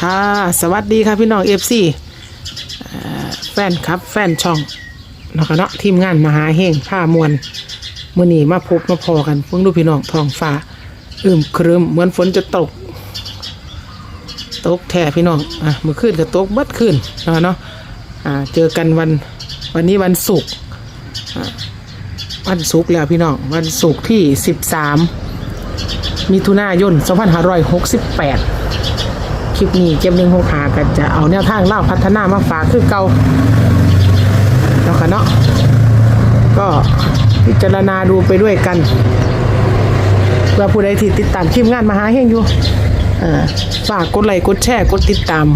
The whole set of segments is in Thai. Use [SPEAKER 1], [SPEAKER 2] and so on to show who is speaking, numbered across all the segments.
[SPEAKER 1] ค่ะ สวัสดีค่ะพี่น้องเอฟซีแฟนครับแฟนช่องนะคะเนาะทีมงานมหาเฮงผ้ามวลมื่อนี้มาพบมาพอกันเพิ่งดูพี่น้องท้องฟ้าอึมครึมเหมือนฝนจะตก ตกแท้พี่น้องอะมื่อคืนก็ตกบัดคืนเนาะเนาะอ่าเจอกันวันวันนี้วันศุกร์วันศุกร์แล้วพี่น้องวันศุกร์ที่ 13มิถุนายน2568 คลิปนี้เก็บหนึ่งหกหากันจะเอาแนวทางเล่าพัฒนามาฝากคือเก่าเนาะค่ะเนาะก็พิจารณาดูไปด้วยกันเพื่อผู้ใดที่ติดตามทีมงานมหาเฮงอยู่ฝากกดไลค์กดแชร์กดติดตาม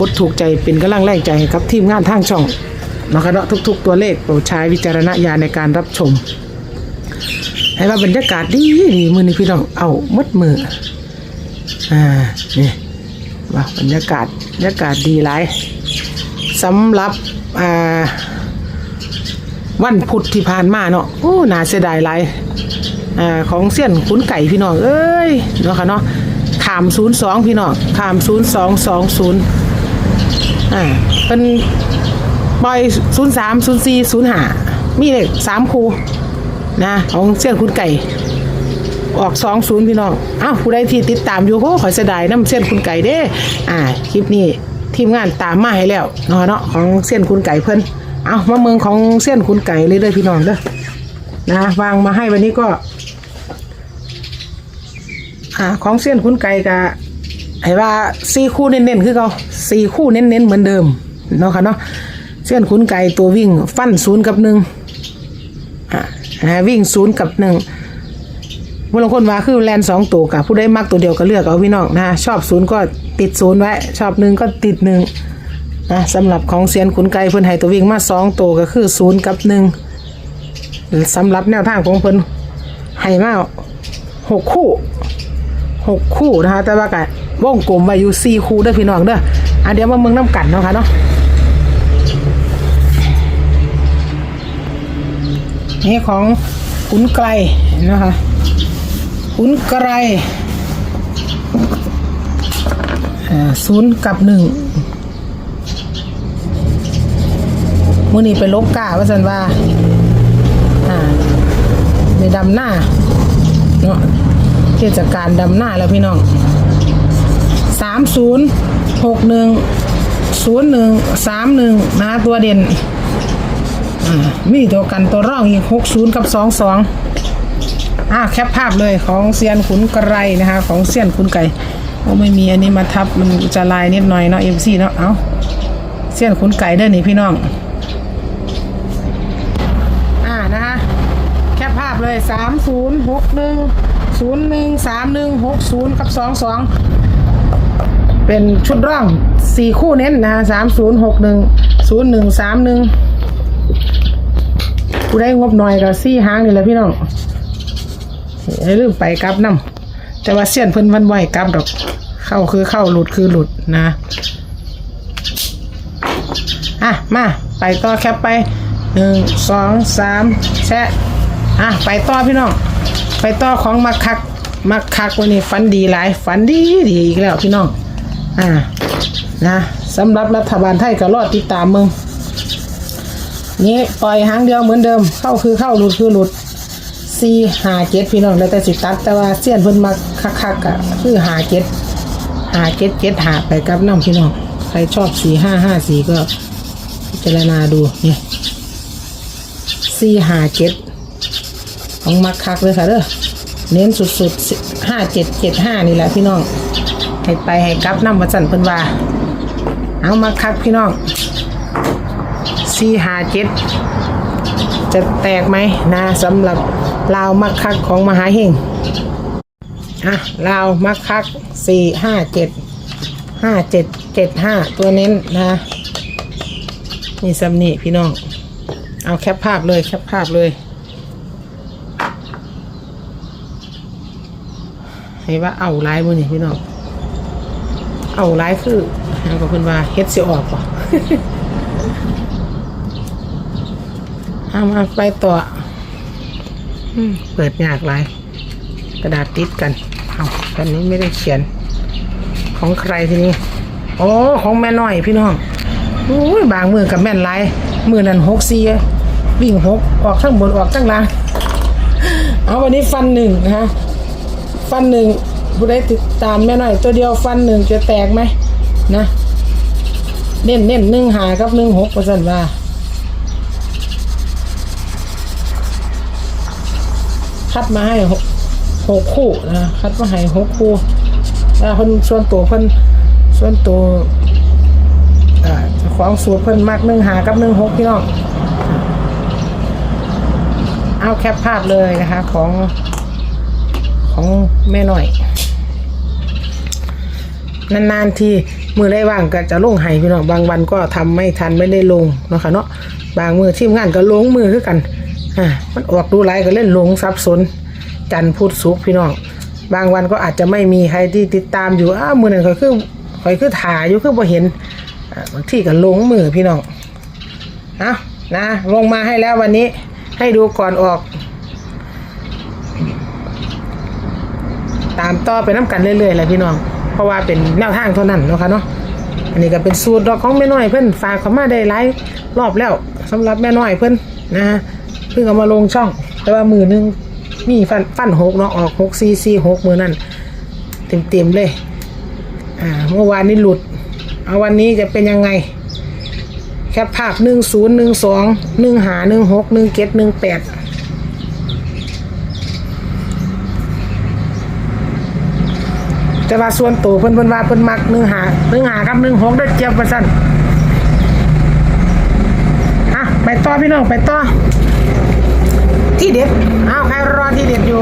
[SPEAKER 1] กดถูกใจเป็นกำลังแรงใจให้กับทีมงานทางช่องนะคะเนาะทุก ๆ ตัวเลขโปรดใช้วิจารณญาณในการรับชม ให้ว่าบรรยากาศดีดีมือนี้พี่น้องเอามดมืออ่านี่ ว่าบรรยากาศบรรยากาศดีหลายสำหรับอ่าวันพุธที่ผ่านมาเนาะโอ้น่าเสียดายหลายอ่าของเสี้ยนขุนไก่พี่น้องเอ้ยเนาะค่ะเนาะขามศูนย์สองพี่น้องขามศูนย์สองสองศูนย์อ่าเป็นปล่อยศูนย์สามศูนย์สี่ศูนย์ห้ามีเลขสามคูนะของเสี้ยนขุนไก่ ออกสองศูนย์พี่น้องอ้าวผู้ใดที่ติดตามอยู่โอ้ขอเสียดายน้ำเส้นคุณไก่เด้ อ่าคลิปนี้ทีมงานตามมาให้แล้วเนาะเนาะของเส้นคุณไก่เพิ่นเอามาเมืองของเส้นคุณไก่เลยเด้อพี่น้องเด้อนะวางมาให้วันนี้ก็อ่าของเส้นคุณไก่กะไอ้ว่าสี่คู่เน้นๆคือเขาสี่คู่เน้นๆเหมือนเดิมเนาะค่ะเนาะเส้นคุณไก่ตัววิ่งฟันศูนย์กับหนึ่งอ่าอ่าวิ่งศูนย์กับหนึ่ง บางคนว่าคือแลนสองตัวกับผู้ได้มักตัวเดียวก็เลือกเอาพี่น้องนะชอบศูนย์ก็ติดศูนย์ไว้ ชอบหนึ่งก็ติดหนึ่งนะสำหรับของเซียนขุนไกเพิ่นให้ตัววิ่งมาสองตัวก็คือศูนย์กับหนึ่งสำหรับแนวทางของเพิ่นให้มาหกคู่หกคู่นะคะแต่ว่ากะวงกลมไว้อยู่สี่คู่เด้อพี่น้องเด้ออะเดี๋ยวมาเมืองน้ำกันเนาะค่ะเนาะนี่ของขุนไกลนะคะ ขุนกรอ่าศูนย์กับหนึ่งมื่อนี้ไปลบกาว่าสันว่าอ่าไปดำหน้าเนาะเทศกาลดำหน้าแล้วพี่น้องสามศูนย์หกหนึ่งศูนย์หนึ่งสามหนึ่งนะตัวเด่นอ่ามีตัวกันตัวร่องอีกหกศูนย์กับสองสอง อ่าแคปภาพเลยของเซียนขุนไกรนะคะ ของเซียนขุนไก่โอ้ไม่มีอันนี้มาทับมันจะลายนิดหน่อยเนาะเอ็มซีเนาะเอาเซียนขุนไก่เด้อนี่พี่น้องอ่านะคะแคปภาพเลยสามศูนย์หกหนึ่งศูนย์หนึ่งสามหนึ่งหกศูนย์กับสองสองเป็นชุดร่องสี่คู่เน้นนะคะสามศูนย์หกหนึ่งศูนย์หนึ่งสามหนึ่งกูได้งบหน่อยกับซี่หางนี่แหละพี่น้อง อย่าลืมไปกลับน้ำแต่ว่าเสี้ยนเพิ่นวันไหวกลับดอก เข้าคือเข้าหลุดคือหลุดนะอะมาไปต่อแคปไปหนึ่งสองสามแชะอะไปต่อพี่น้อง ไปต่อของมักคักมักคักวันนี้ฝันดีหลายฝันดีดีอีกแล้วพี่น้องอ่านะสำหรับรัฐบาลไทยก็รอดติดตามมึงนี่ปล่อยหางเดียวเหมือนเดิม เข้าคือเข้าหลุดคือหลุด สี่หาเจ็ดพี่น้องแล้วแต่สิตัด แต่ว่าเสี้ยนเพิ่นมาคักๆกะคือหาเจ็ดหาเจ็ดเจ็ดหาไปกับน้ำพี่น้องใครชอบสี่ห้าห้าสี่ก็พิจารณาดูเนี่สี่หาเจ็ดของมักคักเลยค่ะเด้อเน้นสุดๆห้าเจ็ดเจ็ดห้านี่แหละพี่น้องให้ไปให้กลับน้ำมาสั่นเพิ่นว่า เอามักคักพี่น้องสี่หาเจ็ดจะแตกไหมนะสำหรับ ลาวมักคักของมหาเฮงอะลาวมักคักสี่ห้าเจ็ดห้าเจ็ดเจ็ดห้าตัวเน้นนะนี่สำนีพี่น้อง เอาแคปภาพเลยแคปภาพเลยให้ว่าเอาไลายมือนี่พี่น้อง เอาไลายคือเอากับเพื่นว่าเฮ็ดสิออกป่ะเอามาไปต่อ เปิดยากหลายกระดาษติดกันเอาตอนนี้ไม่ได้เขียน ของใครทีนี้โอ้ของแม่น้อยพี่น้องโอ้ยบางมือกับแม่นหลายมือนั้นหกสี่วิ่งหกออกทั้งบนออกทั้งล่างเอาวันนี้ฟันหนึ่งนะฮะฟันหนึ่งผู้ใดติดตามแม่น้อย ตัวเดียวฟันหนึ่งจะแตกไหมนะเน้นเน้นหนึ่งหากับหนึ่งหกเปอร์เซ็นต์ว่า คัดมาให้หกหกคู่นะคัดมาให้หกคู่แล้วคนส่วนตัวเพิ่นส่วนตัวของสูตรเพิ่นมักหนึ่งหากับหนึ่งหกพี่น้องเอาแคปภาพเลยนะคะ ของของแม่หน่อย นานๆทีมือได้ว่างก็จะลงให้พี่น้องบางวันก็ทำไม่ทันไม่ได้ลงเนาะค่ะเนาะบางมือทีมงานก็ลงมือคือกัน อ่ามันออกดูไลก็เล่นหลงสับสน จันพูดสุกพี่น้องบางวันก็อาจจะไม่มีใครที่ติดตามอยู่อ้าวมือหนั้นก็คือคอยคือถ่ายอยู่คือพอเห็นบางที่ก็ลงมือพี่น้องเอานะลงมาให้แล้ววันนี้ให้ดูก่อนออก ตามต่อไปน้ำกันเรื่อยๆแหละพี่น้อง เพราะว่าเป็นแนวทางเท่านั้นเนาะค่ะเนาะอันนี้ก็เป็นสูตรดอกของแม่น้อยเพิ่นฝากเขามาได้หลายรอบแล้วสำหรับแม่น้อยเพิ่นนะฮะ เพิ่งเอามาลงช่อง แต่ว่ามือหนึงมีฟันฟันหกเนาะออกหกซีซีหกมือนั่นเต็มๆเลย อ่าเมื่อวานนี้หลุด เอาวันนี้จะเป็นยังไง แคปภาพหนึ่งศูนย์หนึ่งสองหนึ่งหาหนึ่งหกหนึ่งเจ็ดหนึ่งแปดแต่ว่าส่วนตัวเพิ่นเพิ่นว่าเพิ่นมักหนึ่งหาหนึ่งหากับหนึ่งหกได้เจ็บว่าซั่นอะไปต่อพี่น้องไปต่อ ที่เด็ดอ้าวใครรอที่เด็ดอยู่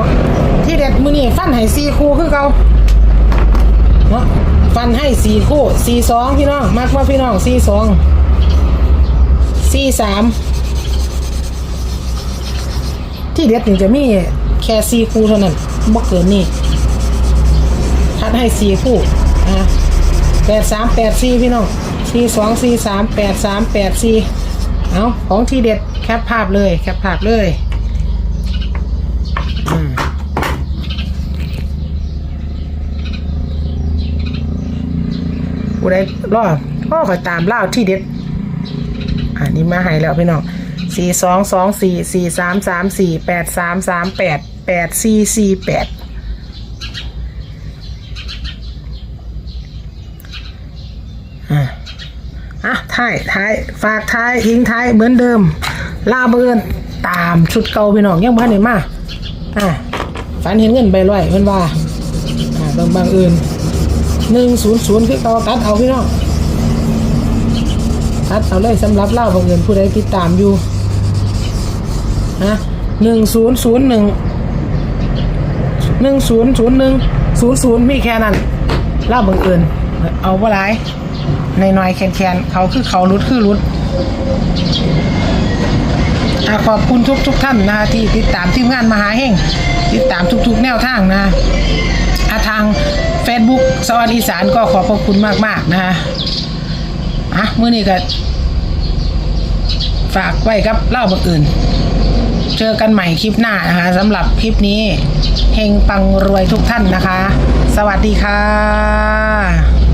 [SPEAKER 1] ที่เด็ดมือนี้ฟันให้สี่คู่คือเก่าเนาะฟันให้สี่คู่สี่สองพี่น้องมักว่าพี่น้องสี่สองสี่สามที่เด็ดนี่จะมีแค่สี่คู่เท่านั้นบ่เกินนี่คัดให้สี่คู่นะแปดสามแปดสี่พี่น้องสี่สองสี่สามแปดสามแปดสี่เอาของทีเด็ดแคปภาพเลยแคปภาพเลย ผู้ใดรอพ่อคอยตามเล่าที่เด็ด อันนี้มาให้แล้วพี่น้องสี่สองสองสี่สี่สามสามสี่แปดสามสามแปดแปดสี่สี่แปดอะอะท้ายท้ายฝากท้ายทิ้งท้ายเหมือนเดิม ลาเบินตามชุดเก่าพี่น้องยังบ้านไหนมา อะฝันเห็นเงินใบร้อยเพิ่นว่าอ่าบางบางอื่นหนึ่งศูนย์ศูนย์คือเก่าตัดเอาพี่น้องตัดเอาเลยสำหรับเล่าบางเงินผู้ใดติดตามอยู่นะหนึ่งศูนย์ศูนย์หนึ่งหนึ่งศูนย์ศูนย์หนึ่งศูนย์ศูนย์มีแค่นั้นเล่าบางเอิญเอาว่าไรในน้อยๆแคนเขาคือเขารุดคือรุด อะขอบคุณทุกทุกๆท่านนะที่ติดตามทีมงานมหาเฮงติดตามทุกๆ แนวทางนะอะทาง Facebook สวัสดีอีสานก็ขอบพระคุณมากๆนะฮะอะมื้อนี้ก็ฝากไว้ครับเล่าบังอื่น เจอกันใหม่คลิปหน้านะคะสำหรับคลิปนี้เฮงปังรวยทุกท่านนะคะ สวัสดีค่ะ